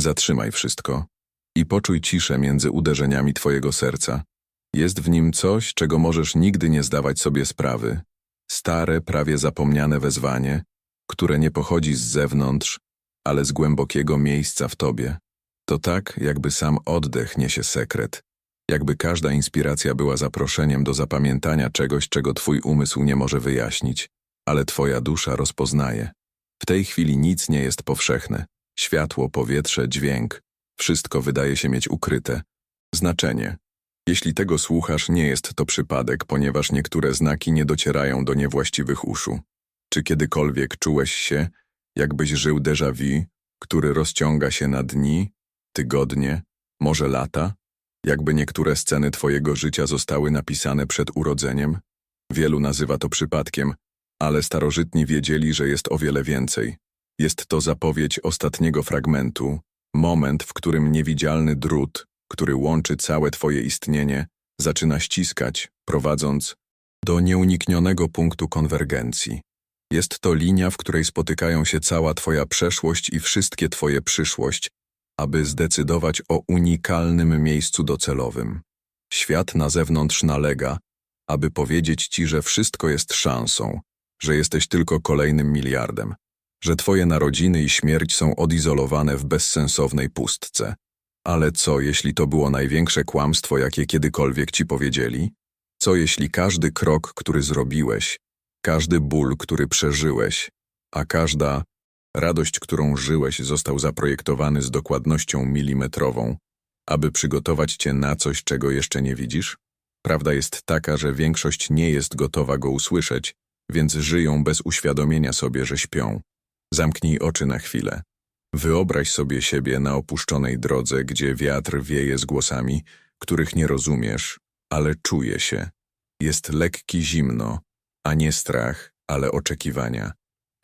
Zatrzymaj wszystko i poczuj ciszę między uderzeniami twojego serca. Jest w nim coś, czego możesz nigdy nie zdawać sobie sprawy. Stare, prawie zapomniane wezwanie, które nie pochodzi z zewnątrz, ale z głębokiego miejsca w tobie. To tak, jakby sam oddech niesie sekret, jakby każda inspiracja była zaproszeniem do zapamiętania czegoś, czego twój umysł nie może wyjaśnić, ale twoja dusza rozpoznaje. W tej chwili nic nie jest powszechne. Światło, powietrze, dźwięk, wszystko wydaje się mieć ukryte. Znaczenie. Jeśli tego słuchasz, nie jest to przypadek, ponieważ niektóre znaki nie docierają do niewłaściwych uszu. Czy kiedykolwiek czułeś się, jakbyś żył déjà vu, który rozciąga się na dni, tygodnie, może lata? Jakby niektóre sceny twojego życia zostały napisane przed urodzeniem? Wielu nazywa to przypadkiem, ale starożytni wiedzieli, że jest o wiele więcej. Jest to zapowiedź ostatniego fragmentu, moment, w którym niewidzialny drut, który łączy całe twoje istnienie, zaczyna ściskać, prowadząc do nieuniknionego punktu konwergencji. Jest to linia, w której spotykają się cała twoja przeszłość i wszystkie twoje przyszłość, aby zdecydować o unikalnym miejscu docelowym. Świat na zewnątrz nalega, aby powiedzieć ci, że wszystko jest szansą, że jesteś tylko kolejnym miliardem, że twoje narodziny i śmierć są odizolowane w bezsensownej pustce. Ale co, jeśli to było największe kłamstwo, jakie kiedykolwiek ci powiedzieli? Co, jeśli każdy krok, który zrobiłeś, każdy ból, który przeżyłeś, a każda radość, którą żyłeś, został zaprojektowany z dokładnością milimetrową, aby przygotować cię na coś, czego jeszcze nie widzisz? Prawda jest taka, że większość nie jest gotowa go usłyszeć, więc żyją bez uświadomienia sobie, że śpią. Zamknij oczy na chwilę. Wyobraź sobie siebie na opuszczonej drodze, gdzie wiatr wieje z głosami, których nie rozumiesz, ale czuje się. Jest lekki zimno, a nie strach, ale oczekiwania.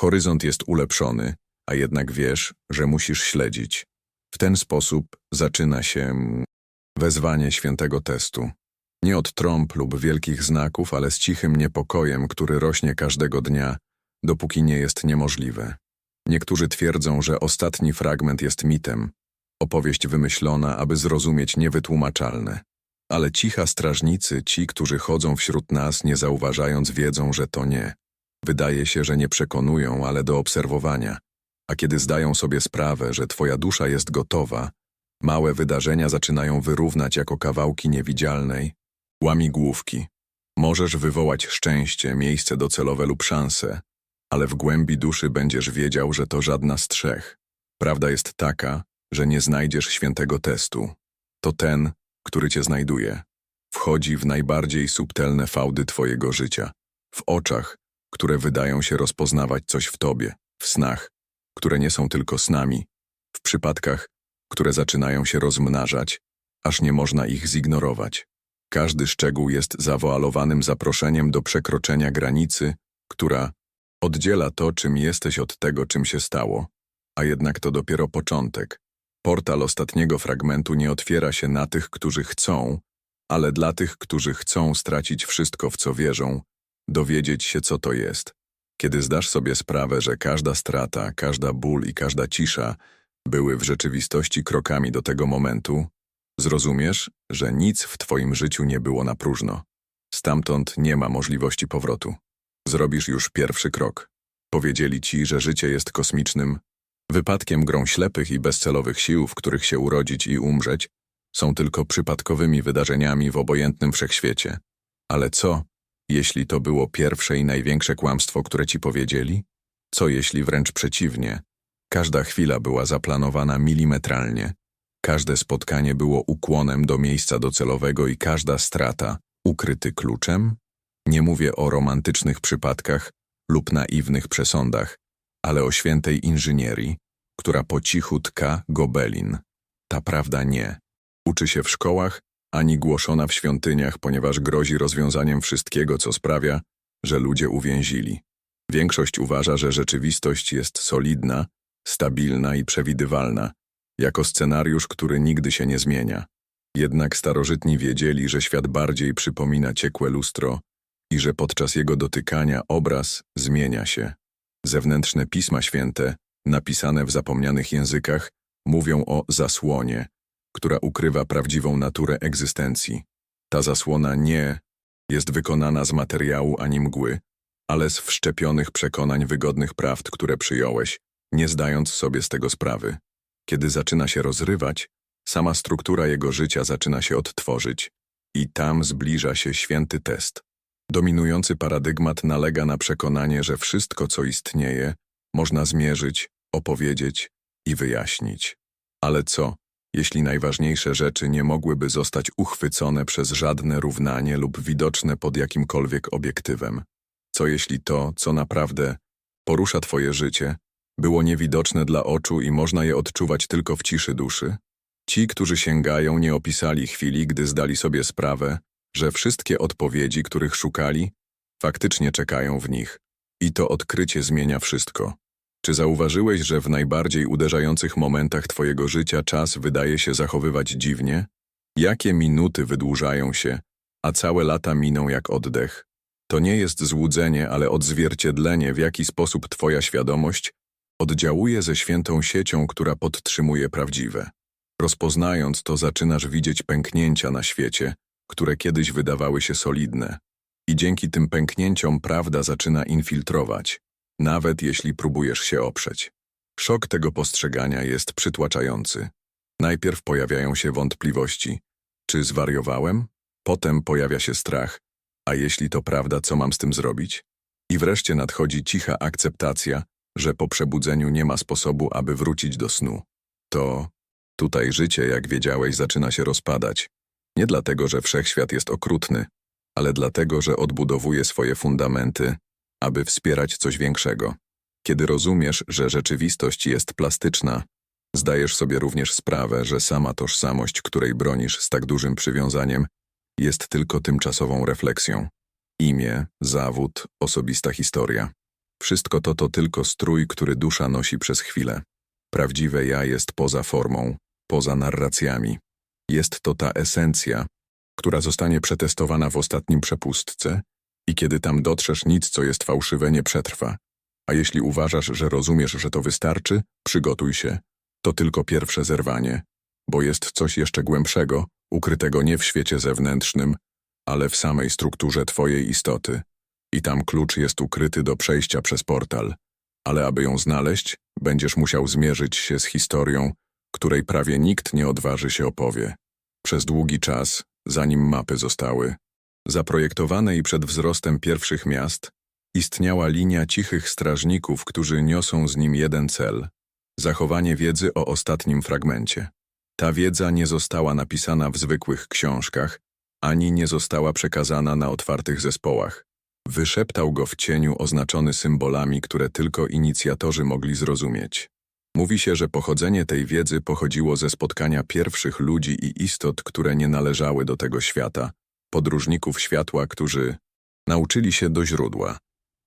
Horyzont jest ulepszony, a jednak wiesz, że musisz śledzić. W ten sposób zaczyna się wezwanie świętego testu. Nie od trąb lub wielkich znaków, ale z cichym niepokojem, który rośnie każdego dnia, dopóki nie jest niemożliwe. Niektórzy twierdzą, że ostatni fragment jest mitem, opowieść wymyślona, aby zrozumieć niewytłumaczalne. Ale cicha strażnicy, ci, którzy chodzą wśród nas, nie zauważając, wiedzą, że to nie. Wydaje się, że nie przekonują, ale do obserwowania. A kiedy zdają sobie sprawę, że twoja dusza jest gotowa, małe wydarzenia zaczynają wyrównać jako kawałki niewidzialnej, łamigłówki. Możesz wywołać szczęście, miejsce docelowe lub szansę, ale w głębi duszy będziesz wiedział, że to żadna z trzech. Prawda jest taka, że nie znajdziesz świętego testu. To ten, który cię znajduje. Wchodzi w najbardziej subtelne fałdy twojego życia, w oczach, które wydają się rozpoznawać coś w tobie, w snach, które nie są tylko snami, w przypadkach, które zaczynają się rozmnażać, aż nie można ich zignorować. Każdy szczegół jest zawoalowanym zaproszeniem do przekroczenia granicy, która oddziela to, czym jesteś od tego, czym się stało. A jednak to dopiero początek. Portal ostatniego fragmentu nie otwiera się na tych, którzy chcą, ale dla tych, którzy chcą stracić wszystko, w co wierzą, dowiedzieć się, co to jest. Kiedy zdasz sobie sprawę, że każda strata, każda ból i każda cisza były w rzeczywistości krokami do tego momentu, zrozumiesz, że nic w twoim życiu nie było na próżno. Stamtąd nie ma możliwości powrotu. Zrobisz już pierwszy krok. Powiedzieli ci, że życie jest kosmicznym, wypadkiem grą ślepych i bezcelowych sił, w których się urodzić i umrzeć, są tylko przypadkowymi wydarzeniami w obojętnym wszechświecie. Ale co, jeśli to było pierwsze i największe kłamstwo, które ci powiedzieli? Co jeśli wręcz przeciwnie? Każda chwila była zaplanowana milimetralnie, każde spotkanie było ukłonem do miejsca docelowego i każda strata ukryty kluczem? Nie mówię o romantycznych przypadkach lub naiwnych przesądach, ale o świętej inżynierii, która po cichu tka gobelin. Ta prawda nie. Uczy się w szkołach, ani głoszona w świątyniach, ponieważ grozi rozwiązaniem wszystkiego, co sprawia, że ludzie uwięzili. Większość uważa, że rzeczywistość jest solidna, stabilna i przewidywalna, jako scenariusz, który nigdy się nie zmienia. Jednak starożytni wiedzieli, że świat bardziej przypomina ciekłe lustro i że podczas jego dotykania obraz zmienia się. Zewnętrzne pisma święte, napisane w zapomnianych językach, Mówią o zasłonie, która ukrywa prawdziwą naturę egzystencji. Ta zasłona nie jest wykonana z materiału ani mgły, ale z wszczepionych przekonań wygodnych prawd, które przyjąłeś, nie zdając sobie z tego sprawy. Kiedy zaczyna się rozrywać, sama struktura jego życia zaczyna się odtworzyć i tam zbliża się święty test. Dominujący paradygmat nalega na przekonanie, że wszystko, co istnieje, można zmierzyć, opowiedzieć i wyjaśnić. Ale co, jeśli najważniejsze rzeczy nie mogłyby zostać uchwycone przez żadne równanie lub widoczne pod jakimkolwiek obiektywem? Co jeśli to, co naprawdę porusza twoje życie, było niewidoczne dla oczu i można je odczuwać tylko w ciszy duszy? Ci, którzy sięgają, nie opisali chwili, gdy zdali sobie sprawę, że wszystkie odpowiedzi, których szukali, faktycznie czekają w nich. I to odkrycie zmienia wszystko. Czy zauważyłeś, że w najbardziej uderzających momentach twojego życia czas wydaje się zachowywać dziwnie? Jakie minuty wydłużają się, a całe lata miną jak oddech? To nie jest złudzenie, ale odzwierciedlenie, w jaki sposób twoja świadomość oddziałuje ze świętą siecią, która podtrzymuje prawdziwe. Rozpoznając to, zaczynasz widzieć pęknięcia na świecie, które kiedyś wydawały się solidne. I dzięki tym pęknięciom prawda zaczyna infiltrować, nawet jeśli próbujesz się oprzeć. Szok tego postrzegania jest przytłaczający. Najpierw pojawiają się wątpliwości. Czy zwariowałem? Potem pojawia się strach. A jeśli to prawda, co mam z tym zrobić? I wreszcie nadchodzi cicha akceptacja, że po przebudzeniu nie ma sposobu, aby wrócić do snu. To tutaj życie, jak wiedziałeś, zaczyna się rozpadać. Nie dlatego, że wszechświat jest okrutny, ale dlatego, że odbudowuje swoje fundamenty, aby wspierać coś większego. Kiedy rozumiesz, że rzeczywistość jest plastyczna, zdajesz sobie również sprawę, że sama tożsamość, której bronisz z tak dużym przywiązaniem, jest tylko tymczasową refleksją. Imię, zawód, osobista historia. Wszystko to to tylko strój, który dusza nosi przez chwilę. Prawdziwe ja jest poza formą, poza narracjami. Jest to ta esencja, która zostanie przetestowana w ostatnim przepustce i kiedy tam dotrzesz, nic, co jest fałszywe, nie przetrwa. A jeśli uważasz, że rozumiesz, że to wystarczy, przygotuj się. To tylko pierwsze zerwanie, bo jest coś jeszcze głębszego, ukrytego nie w świecie zewnętrznym, ale w samej strukturze twojej istoty. I tam klucz jest ukryty do przejścia przez portal. Ale aby ją znaleźć, będziesz musiał zmierzyć się z historią, której prawie nikt nie odważy się opowie. Przez długi czas, zanim mapy zostały zaprojektowane i przed wzrostem pierwszych miast, istniała linia cichych strażników, którzy niosą z nim jeden cel zachowanie wiedzy o ostatnim fragmencie. Ta wiedza nie została napisana w zwykłych książkach, ani nie została przekazana na otwartych zespołach. Wyszeptał go w cieniu oznaczony symbolami, które tylko inicjatorzy mogli zrozumieć. Mówi się, że pochodzenie tej wiedzy pochodziło ze spotkania pierwszych ludzi i istot, które nie należały do tego świata, podróżników światła, którzy nauczyli się do źródła.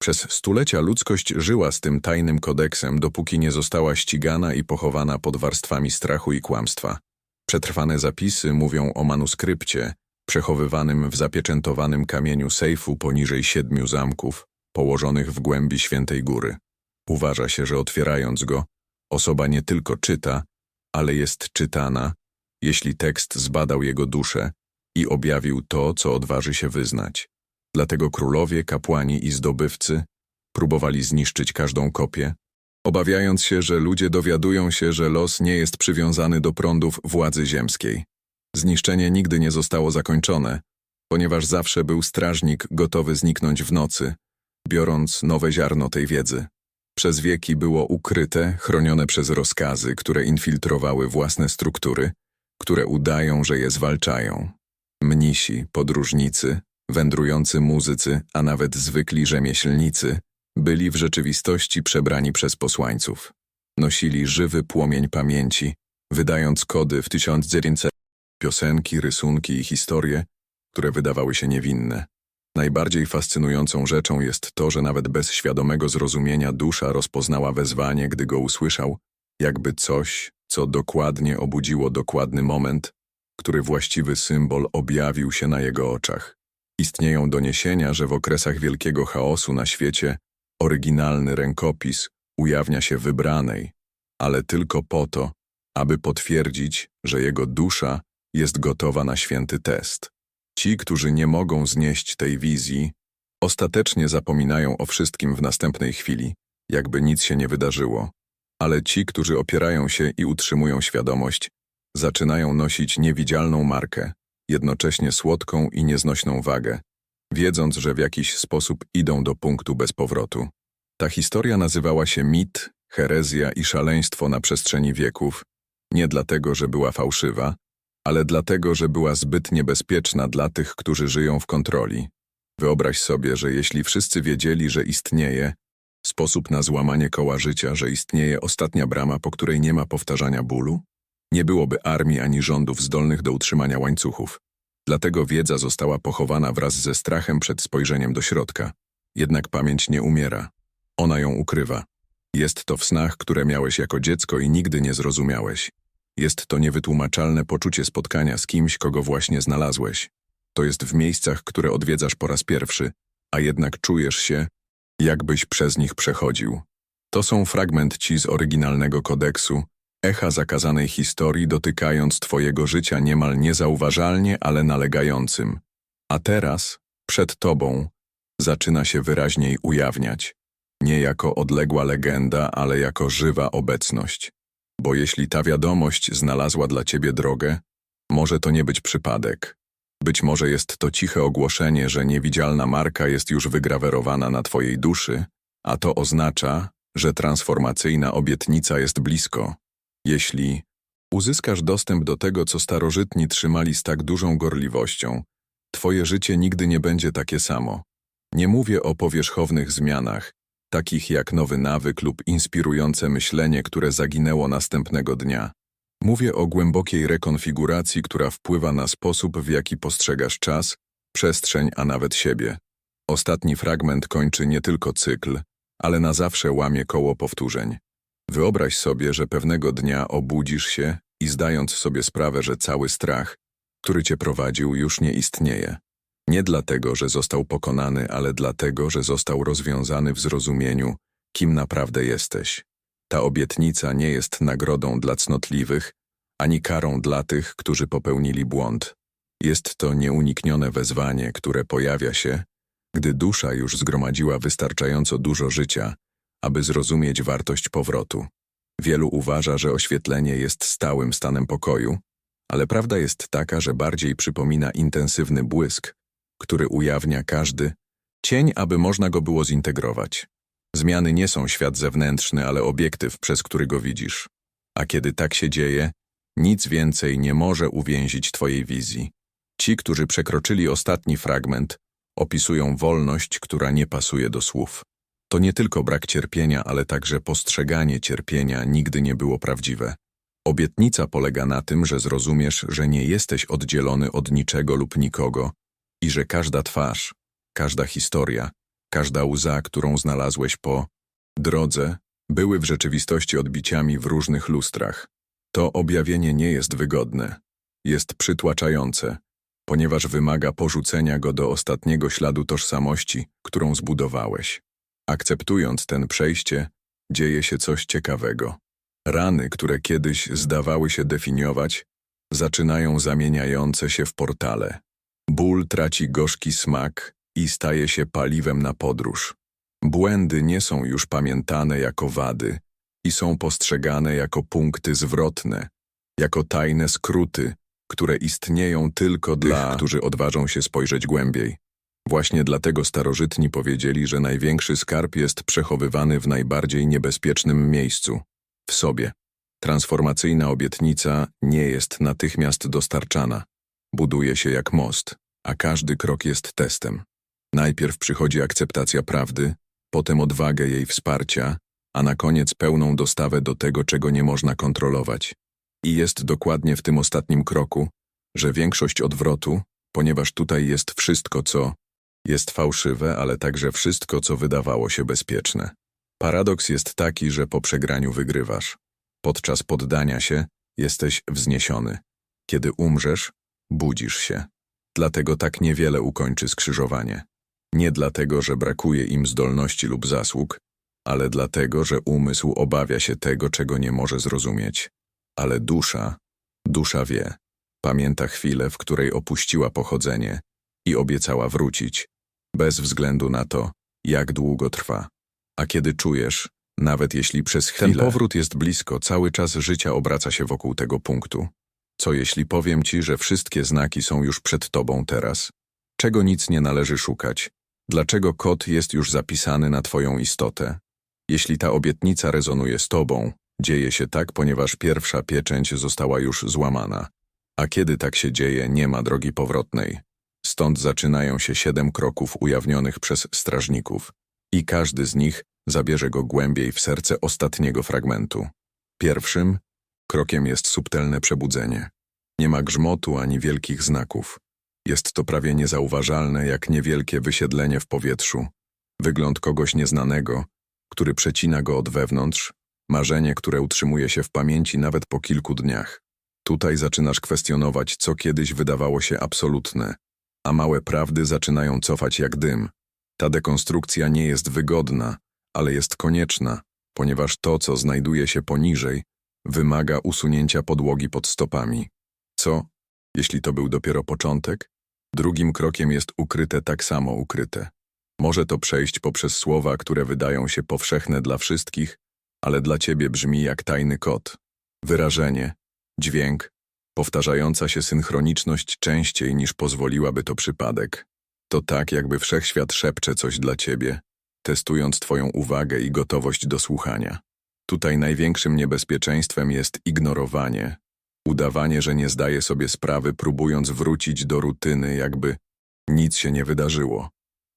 Przez stulecia ludzkość żyła z tym tajnym kodeksem, dopóki nie została ścigana i pochowana pod warstwami strachu i kłamstwa. Przetrwane zapisy mówią o manuskrypcie, przechowywanym w zapieczętowanym kamieniu sejfu poniżej siedmiu zamków, położonych w głębi Świętej Góry. Uważa się, że otwierając go, osoba nie tylko czyta, ale jest czytana, jeśli tekst zbadał jego duszę i objawił to, co odważy się wyznać. Dlatego królowie, kapłani i zdobywcy próbowali zniszczyć każdą kopię, obawiając się, że ludzie dowiadują się, że los nie jest przywiązany do prądów władzy ziemskiej. Zniszczenie nigdy nie zostało zakończone, ponieważ zawsze był strażnik gotowy zniknąć w nocy, biorąc nowe ziarno tej wiedzy. Przez wieki było ukryte, chronione przez rozkazy, które infiltrowały własne struktury, które udają, że je zwalczają. Mnisi, podróżnicy, wędrujący muzycy, a nawet zwykli rzemieślnicy byli w rzeczywistości przebrani przez posłańców. Nosili żywy płomień pamięci, wydając kody w 1900 piosenki, rysunki i historie, które wydawały się niewinne. Najbardziej fascynującą rzeczą jest to, że nawet bez świadomego zrozumienia dusza rozpoznała wezwanie, gdy go usłyszał, jakby coś, co dokładnie obudziło dokładny moment, który właściwy symbol objawił się na jego oczach. Istnieją doniesienia, że w okresach wielkiego chaosu na świecie oryginalny rękopis ujawnia się wybranej, ale tylko po to, aby potwierdzić, że jego dusza jest gotowa na święty test. Ci, którzy nie mogą znieść tej wizji, ostatecznie zapominają o wszystkim w następnej chwili, jakby nic się nie wydarzyło. Ale ci, którzy opierają się i utrzymują świadomość, zaczynają nosić niewidzialną markę, jednocześnie słodką i nieznośną wagę, wiedząc, że w jakiś sposób idą do punktu bez powrotu. Ta historia nazywała się mit, herezja i szaleństwo na przestrzeni wieków, nie dlatego, że była fałszywa, ale dlatego, że była zbyt niebezpieczna dla tych, którzy żyją w kontroli. Wyobraź sobie, że jeśli wszyscy wiedzieli, że istnieje sposób na złamanie koła życia, że istnieje ostatnia brama, po której nie ma powtarzania bólu, nie byłoby armii ani rządów zdolnych do utrzymania łańcuchów. Dlatego wiedza została pochowana wraz ze strachem przed spojrzeniem do środka. Jednak pamięć nie umiera. Ona ją ukrywa. Jest to w snach, które miałeś jako dziecko i nigdy nie zrozumiałeś. Jest to niewytłumaczalne poczucie spotkania z kimś, kogo właśnie znalazłeś. To jest w miejscach, które odwiedzasz po raz pierwszy, a jednak czujesz się, jakbyś przez nich przechodził. To są fragmenci z oryginalnego kodeksu, echa zakazanej historii dotykając twojego życia niemal niezauważalnie, ale nalegającym. A teraz, przed tobą, zaczyna się wyraźniej ujawniać. Nie jako odległa legenda, ale jako żywa obecność. Bo jeśli ta wiadomość znalazła dla ciebie drogę, może to nie być przypadek. Być może jest to ciche ogłoszenie, że niewidzialna marka jest już wygrawerowana na twojej duszy, a to oznacza, że transformacyjna obietnica jest blisko. Jeśli uzyskasz dostęp do tego, co starożytni trzymali z tak dużą gorliwością, twoje życie nigdy nie będzie takie samo. Nie mówię o powierzchownych zmianach, takich jak nowy nawyk lub inspirujące myślenie, które zaginęło następnego dnia. Mówię o głębokiej rekonfiguracji, która wpływa na sposób, w jaki postrzegasz czas, przestrzeń, a nawet siebie. Ostatni fragment kończy nie tylko cykl, ale na zawsze łamie koło powtórzeń. Wyobraź sobie, że pewnego dnia obudzisz się i zdając sobie sprawę, że cały strach, który cię prowadził, już nie istnieje. Nie dlatego, że został pokonany, ale dlatego, że został rozwiązany w zrozumieniu, kim naprawdę jesteś. Ta obietnica nie jest nagrodą dla cnotliwych, ani karą dla tych, którzy popełnili błąd. Jest to nieuniknione wezwanie, które pojawia się, gdy dusza już zgromadziła wystarczająco dużo życia, aby zrozumieć wartość powrotu. Wielu uważa, że oświetlenie jest stałym stanem pokoju, ale prawda jest taka, że bardziej przypomina intensywny błysk, który ujawnia każdy cień, aby można go było zintegrować. Zmiany nie są świat zewnętrzny, ale obiektyw, przez który go widzisz. A kiedy tak się dzieje, nic więcej nie może uwięzić Twojej wizji. Ci, którzy przekroczyli ostatni fragment, opisują wolność, która nie pasuje do słów. To nie tylko brak cierpienia, ale także postrzeganie cierpienia nigdy nie było prawdziwe. Obietnica polega na tym, że zrozumiesz, że nie jesteś oddzielony od niczego lub nikogo i że każda twarz, każda historia, każda łza, którą znalazłeś po drodze, były w rzeczywistości odbiciami w różnych lustrach. To objawienie nie jest wygodne, jest przytłaczające, ponieważ wymaga porzucenia go do ostatniego śladu tożsamości, którą zbudowałeś. Akceptując ten przejście, dzieje się coś ciekawego. Rany, które kiedyś zdawały się definiować, zaczynają zamieniające się w portale. Ból traci gorzki smak i staje się paliwem na podróż. Błędy nie są już pamiętane jako wady i są postrzegane jako punkty zwrotne, jako tajne skróty, które istnieją tylko dla tych, którzy odważą się spojrzeć głębiej. Właśnie dlatego starożytni powiedzieli, że największy skarb jest przechowywany w najbardziej niebezpiecznym miejscu w sobie. Transformacyjna obietnica nie jest natychmiast dostarczana. Buduje się jak most, a każdy krok jest testem. Najpierw przychodzi akceptacja prawdy, potem odwagę jej wsparcia, a na koniec pełną dostawę do tego, czego nie można kontrolować. I jest dokładnie w tym ostatnim kroku, że większość odwrotu, ponieważ tutaj jest wszystko, co jest fałszywe, ale także wszystko, co wydawało się bezpieczne. Paradoks jest taki, że po przegraniu wygrywasz. Podczas poddania się jesteś wzniesiony. Kiedy umrzesz, budzisz się. Dlatego tak niewiele ukończy skrzyżowanie. Nie dlatego, że brakuje im zdolności lub zasług, ale dlatego, że umysł obawia się tego, czego nie może zrozumieć. Ale dusza, dusza wie. Pamięta chwilę, w której opuściła pochodzenie i obiecała wrócić, bez względu na to, jak długo trwa. A kiedy czujesz, nawet jeśli przez chwilę... Ten powrót jest blisko, cały czas życia obraca się wokół tego punktu. Co jeśli powiem ci, że wszystkie znaki są już przed tobą teraz? Czego nic nie należy szukać? Dlaczego kod jest już zapisany na twoją istotę? Jeśli ta obietnica rezonuje z tobą, dzieje się tak, ponieważ pierwsza pieczęć została już złamana. A kiedy tak się dzieje, nie ma drogi powrotnej. Stąd zaczynają się siedem kroków ujawnionych przez strażników. I każdy z nich zabierze go głębiej w serce ostatniego fragmentu. Pierwszym krokiem jest subtelne przebudzenie. Nie ma grzmotu ani wielkich znaków. Jest to prawie niezauważalne jak niewielkie wysiedlenie w powietrzu. Wygląd kogoś nieznanego, który przecina go od wewnątrz, marzenie, które utrzymuje się w pamięci nawet po kilku dniach. Tutaj zaczynasz kwestionować, co kiedyś wydawało się absolutne, a małe prawdy zaczynają cofać jak dym. Ta dekonstrukcja nie jest wygodna, ale jest konieczna, ponieważ to, co znajduje się poniżej, wymaga usunięcia podłogi pod stopami. Co, jeśli to był dopiero początek? Drugim krokiem jest ukryte tak samo ukryte. Może to przejść poprzez słowa, które wydają się powszechne dla wszystkich, ale dla ciebie brzmi jak tajny kod. Wyrażenie, dźwięk, powtarzająca się synchroniczność częściej niż pozwoliłaby to przypadek. To tak, jakby wszechświat szepcze coś dla ciebie, testując twoją uwagę i gotowość do słuchania. Tutaj największym niebezpieczeństwem jest ignorowanie, udawanie, że nie zdaje sobie sprawy, próbując wrócić do rutyny, jakby nic się nie wydarzyło.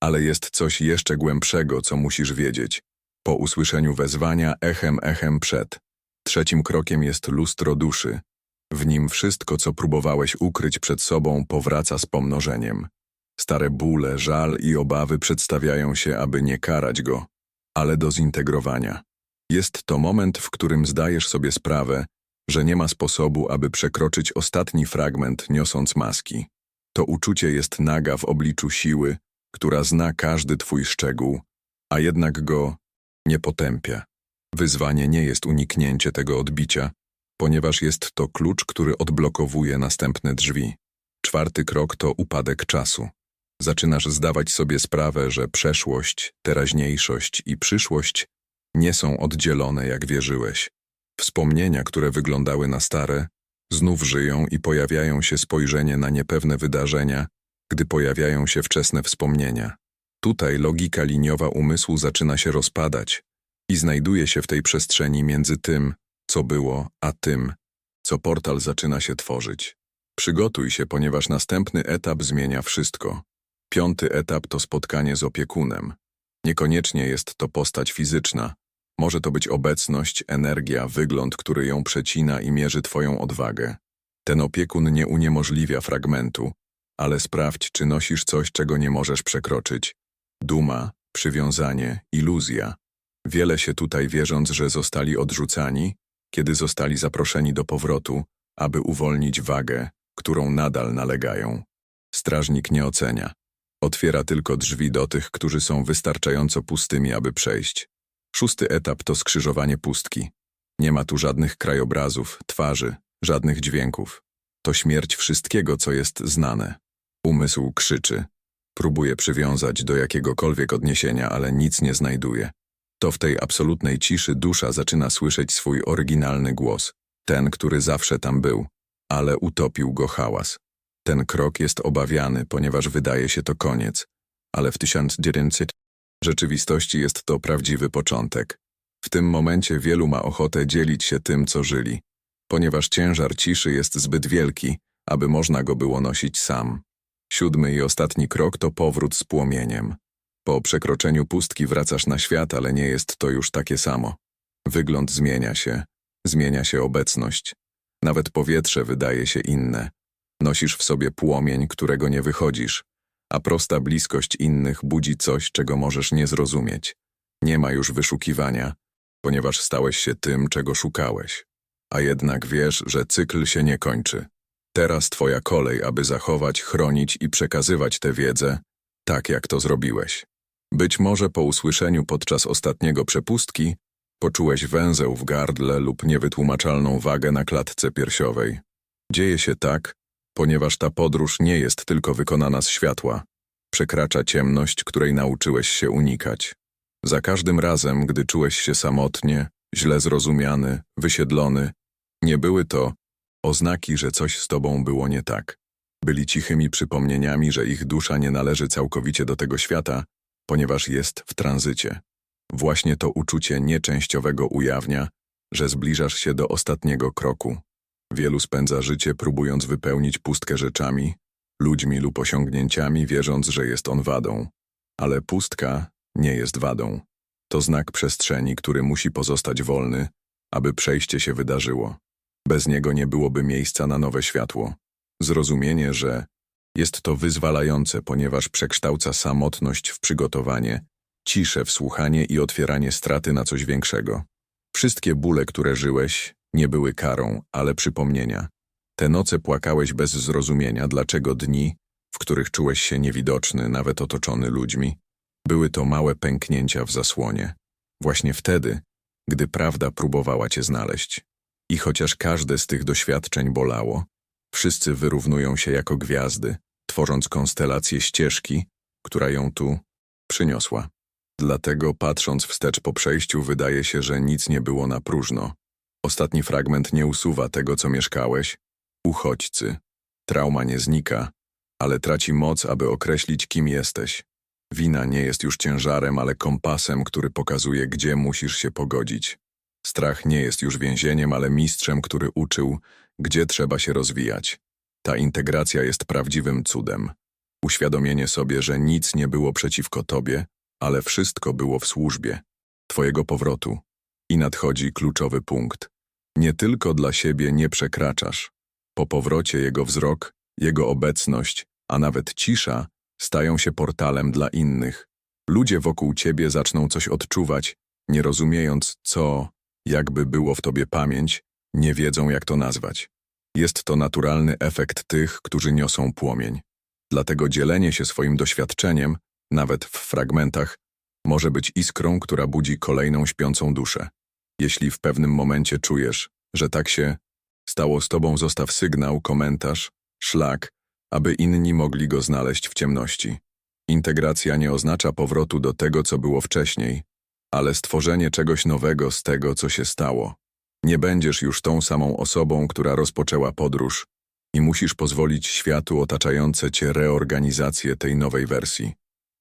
Ale jest coś jeszcze głębszego, co musisz wiedzieć. Po usłyszeniu wezwania echem echem przed. Trzecim krokiem jest lustro duszy. W nim wszystko, co próbowałeś ukryć przed sobą, powraca z pomnożeniem. Stare bóle, żal i obawy przedstawiają się, aby nie karać go, ale do zintegrowania. Jest to moment, w którym zdajesz sobie sprawę, że nie ma sposobu, aby przekroczyć ostatni fragment, niosąc maski. To uczucie jest naga w obliczu siły, która zna każdy twój szczegół, a jednak go nie potępia. Wyzwanie nie jest uniknięcie tego odbicia, ponieważ jest to klucz, który odblokowuje następne drzwi. Czwarty krok to upadek czasu. Zaczynasz zdawać sobie sprawę, że przeszłość, teraźniejszość i przyszłość nie są oddzielone, jak wierzyłeś. Wspomnienia, które wyglądały na stare, znów żyją i pojawiają się spojrzenie na niepewne wydarzenia, gdy pojawiają się wczesne wspomnienia. Tutaj logika liniowa umysłu zaczyna się rozpadać i znajduje się w tej przestrzeni między tym, co było, a tym, co portal zaczyna się tworzyć. Przygotuj się, ponieważ następny etap zmienia wszystko. Piąty etap to spotkanie z opiekunem. Niekoniecznie jest to postać fizyczna. Może to być obecność, energia, wygląd, który ją przecina i mierzy twoją odwagę. Ten opiekun nie uniemożliwia fragmentu, ale sprawdź, czy nosisz coś, czego nie możesz przekroczyć. Duma, przywiązanie, iluzja. Wiele się tutaj wierząc, że zostali odrzucani, kiedy zostali zaproszeni do powrotu, aby uwolnić wagę, którą nadal nalegają. Strażnik nie ocenia. Otwiera tylko drzwi do tych, którzy są wystarczająco pustymi, aby przejść. Szósty etap to skrzyżowanie pustki. Nie ma tu żadnych krajobrazów, twarzy, żadnych dźwięków. To śmierć wszystkiego, co jest znane. Umysł krzyczy. Próbuje przywiązać do jakiegokolwiek odniesienia, ale nic nie znajduje. To w tej absolutnej ciszy dusza zaczyna słyszeć swój oryginalny głos, ten, który zawsze tam był, ale utopił go hałas. Ten krok jest obawiany, ponieważ wydaje się to koniec, ale w 1900 rzeczywistości jest to prawdziwy początek. W tym momencie wielu ma ochotę dzielić się tym, co żyli, ponieważ ciężar ciszy jest zbyt wielki, aby można go było nosić sam. Siódmy i ostatni krok to powrót z płomieniem. Po przekroczeniu pustki wracasz na świat, ale nie jest to już takie samo. Wygląd zmienia się, zmienia się obecność. Nawet powietrze wydaje się inne. Nosisz w sobie płomień, którego nie wychodzisz, a prosta bliskość innych budzi coś, czego możesz nie zrozumieć. Nie ma już wyszukiwania, ponieważ stałeś się tym, czego szukałeś. A jednak wiesz, że cykl się nie kończy. Teraz twoja kolej, aby zachować, chronić i przekazywać tę wiedzę, tak jak to zrobiłeś. Być może po usłyszeniu podczas ostatniego przepustki Poczułeś węzeł w gardle lub niewytłumaczalną wagę na klatce piersiowej. Dzieje się tak, ponieważ ta podróż nie jest tylko wykonana z światła. Przekracza ciemność, której nauczyłeś się unikać. Za każdym razem, gdy czułeś się samotnie, źle zrozumiany, wysiedlony, nie były to oznaki, że coś z tobą było nie tak. Byli cichymi przypomnieniami, że ich dusza nie należy całkowicie do tego świata, ponieważ jest w tranzycie. Właśnie to uczucie nieczęściowego ujawnia, że zbliżasz się do ostatniego kroku. Wielu spędza życie próbując wypełnić pustkę rzeczami, ludźmi lub osiągnięciami, wierząc, że jest on wadą. Ale pustka nie jest wadą. To znak przestrzeni, który musi pozostać wolny, aby przejście się wydarzyło. Bez niego nie byłoby miejsca na nowe światło. Zrozumienie, że jest to wyzwalające, ponieważ przekształca samotność w przygotowanie, ciszę w słuchanie i otwieranie straty na coś większego. Wszystkie bóle, które żyłeś, nie były karą, ale przypomnienia. Te noce płakałeś bez zrozumienia, dlaczego dni, w których czułeś się niewidoczny, nawet otoczony ludźmi, były to małe pęknięcia w zasłonie. Właśnie wtedy, gdy prawda próbowała cię znaleźć. I chociaż każde z tych doświadczeń bolało, wszyscy wyrównują się jako gwiazdy, tworząc konstelację ścieżki, która ją tu przyniosła. Dlatego, patrząc wstecz po przejściu, wydaje się, że nic nie było na próżno. Ostatni fragment nie usuwa tego, co mieszkałeś. Uchodźcy. Trauma nie znika, ale traci moc, aby określić, kim jesteś. Wina nie jest już ciężarem, ale kompasem, który pokazuje, gdzie musisz się pogodzić. Strach nie jest już więzieniem, ale mistrzem, który uczył, gdzie trzeba się rozwijać. Ta integracja jest prawdziwym cudem. Uświadomienie sobie, że nic nie było przeciwko tobie, ale wszystko było w służbie twojego powrotu. I nadchodzi kluczowy punkt. Nie tylko dla siebie nie przekraczasz. Po powrocie jego wzrok, jego obecność, a nawet cisza stają się portalem dla innych. Ludzie wokół ciebie zaczną coś odczuwać, nie rozumiejąc co, jakby było w tobie pamięć, nie wiedzą jak to nazwać. Jest to naturalny efekt tych, którzy niosą płomień. Dlatego dzielenie się swoim doświadczeniem, nawet w fragmentach, może być iskrą, która budzi kolejną śpiącą duszę. Jeśli w pewnym momencie czujesz, że tak się stało z tobą, zostaw sygnał, komentarz, szlak, aby inni mogli go znaleźć w ciemności. Integracja nie oznacza powrotu do tego, co było wcześniej, ale stworzenie czegoś nowego z tego, co się stało. Nie będziesz już tą samą osobą, która rozpoczęła podróż i musisz pozwolić światu otaczające cię reorganizację tej nowej wersji.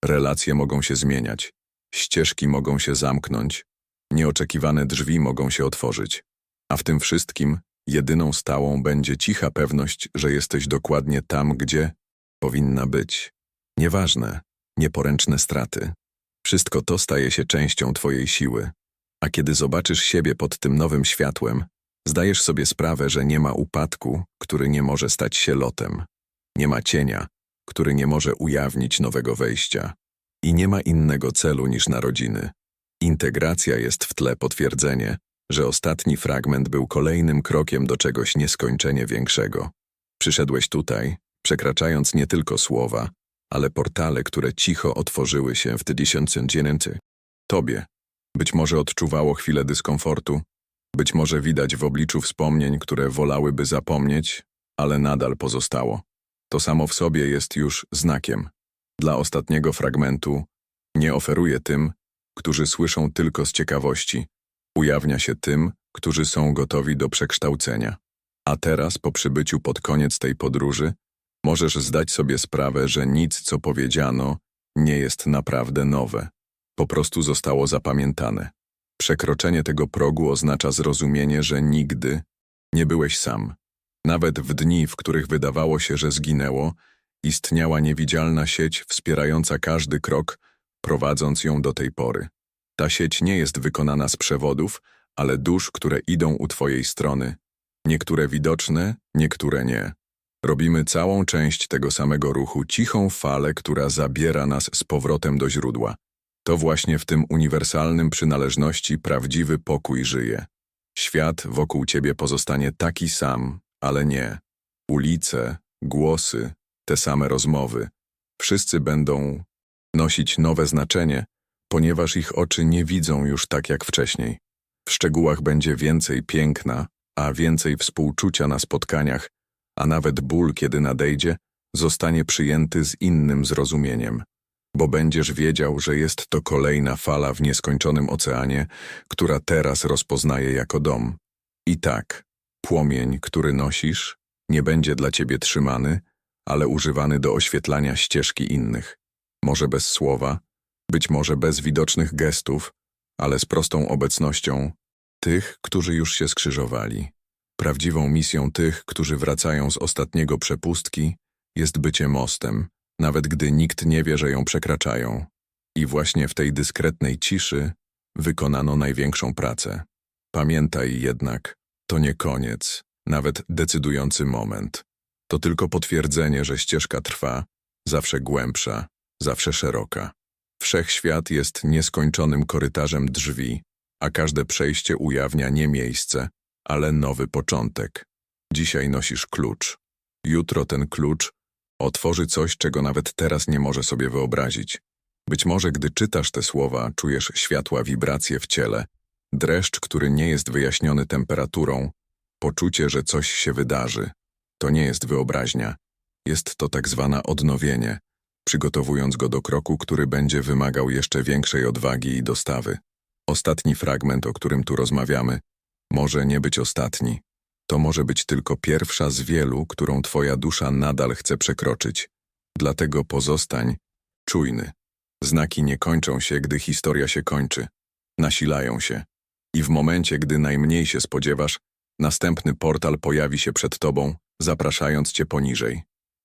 Relacje mogą się zmieniać, ścieżki mogą się zamknąć, nieoczekiwane drzwi mogą się otworzyć. A w tym wszystkim jedyną stałą będzie cicha pewność, że jesteś dokładnie tam, gdzie powinna być. Nieważne, nieporęczne straty. Wszystko to staje się częścią twojej siły. A kiedy zobaczysz siebie pod tym nowym światłem, zdajesz sobie sprawę, że nie ma upadku, który nie może stać się lotem. Nie ma cienia, który nie może ujawnić nowego wejścia. I nie ma innego celu niż narodziny. Integracja jest w tle potwierdzenie, że ostatni fragment był kolejnym krokiem do czegoś nieskończenie większego. Przyszedłeś tutaj, przekraczając nie tylko słowa, ale portale, które cicho otworzyły się w 2009. Tobie. Być może odczuwało chwilę dyskomfortu, być może widać w obliczu wspomnień, które wolałyby zapomnieć, ale nadal pozostało. To samo w sobie jest już znakiem. Dla ostatniego fragmentu nie oferuje tym, którzy słyszą tylko z ciekawości, ujawnia się tym, którzy są gotowi do przekształcenia. A teraz, po przybyciu pod koniec tej podróży, możesz zdać sobie sprawę, że nic, co powiedziano, nie jest naprawdę nowe. Po prostu zostało zapamiętane. Przekroczenie tego progu oznacza zrozumienie, że nigdy nie byłeś sam. Nawet w dni, w których wydawało się, że zginęło, istniała niewidzialna sieć wspierająca każdy krok, prowadząc ją do tej pory. Ta sieć nie jest wykonana z przewodów, ale dusz, które idą u twojej strony. Niektóre widoczne, niektóre nie. Robimy całą część tego samego ruchu, cichą falę, która zabiera nas z powrotem do źródła. To właśnie w tym uniwersalnym przynależności prawdziwy pokój żyje. Świat wokół ciebie pozostanie taki sam, ale nie. Ulice, głosy, te same rozmowy. Wszyscy będą nosić nowe znaczenie, ponieważ ich oczy nie widzą już tak jak wcześniej. W szczegółach będzie więcej piękna, a więcej współczucia na spotkaniach, a nawet ból, kiedy nadejdzie, zostanie przyjęty z innym zrozumieniem, bo będziesz wiedział, że jest to kolejna fala w nieskończonym oceanie, która teraz rozpoznaje jako dom. I tak, płomień, który nosisz, nie będzie dla ciebie trzymany, ale używany do oświetlania ścieżki innych. Może bez słowa, być może bez widocznych gestów, ale z prostą obecnością tych, którzy już się skrzyżowali. Prawdziwą misją tych, którzy wracają z ostatniego przepustki, jest bycie mostem, nawet gdy nikt nie wie, że ją przekraczają. I właśnie w tej dyskretnej ciszy wykonano największą pracę. Pamiętaj jednak, to nie koniec, nawet decydujący moment. To tylko potwierdzenie, że ścieżka trwa, zawsze głębsza, zawsze szeroka. Wszechświat jest nieskończonym korytarzem drzwi, a każde przejście ujawnia nie miejsce, ale nowy początek. Dzisiaj nosisz klucz. Jutro ten klucz otworzy coś, czego nawet teraz nie może sobie wyobrazić. Być może, gdy czytasz te słowa, czujesz światła wibracje w ciele, dreszcz, który nie jest wyjaśniony temperaturą, poczucie, że coś się wydarzy. To nie jest wyobraźnia. Jest to tak zwane odnowienie, przygotowując go do kroku, który będzie wymagał jeszcze większej odwagi i dostawy. Ostatni fragment, o którym tu rozmawiamy, może nie być ostatni. To może być tylko pierwsza z wielu, którą twoja dusza nadal chce przekroczyć. Dlatego pozostań czujny. Znaki nie kończą się, gdy historia się kończy. Nasilają się. I w momencie, gdy najmniej się spodziewasz, następny portal pojawi się przed tobą, zapraszając cię poniżej.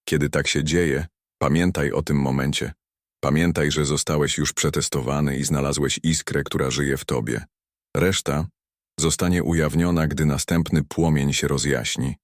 Kiedy tak się dzieje, pamiętaj o tym momencie. Pamiętaj, że zostałeś już przetestowany i znalazłeś iskrę, która żyje w tobie. Reszta zostanie ujawniona, gdy następny płomień się rozjaśni.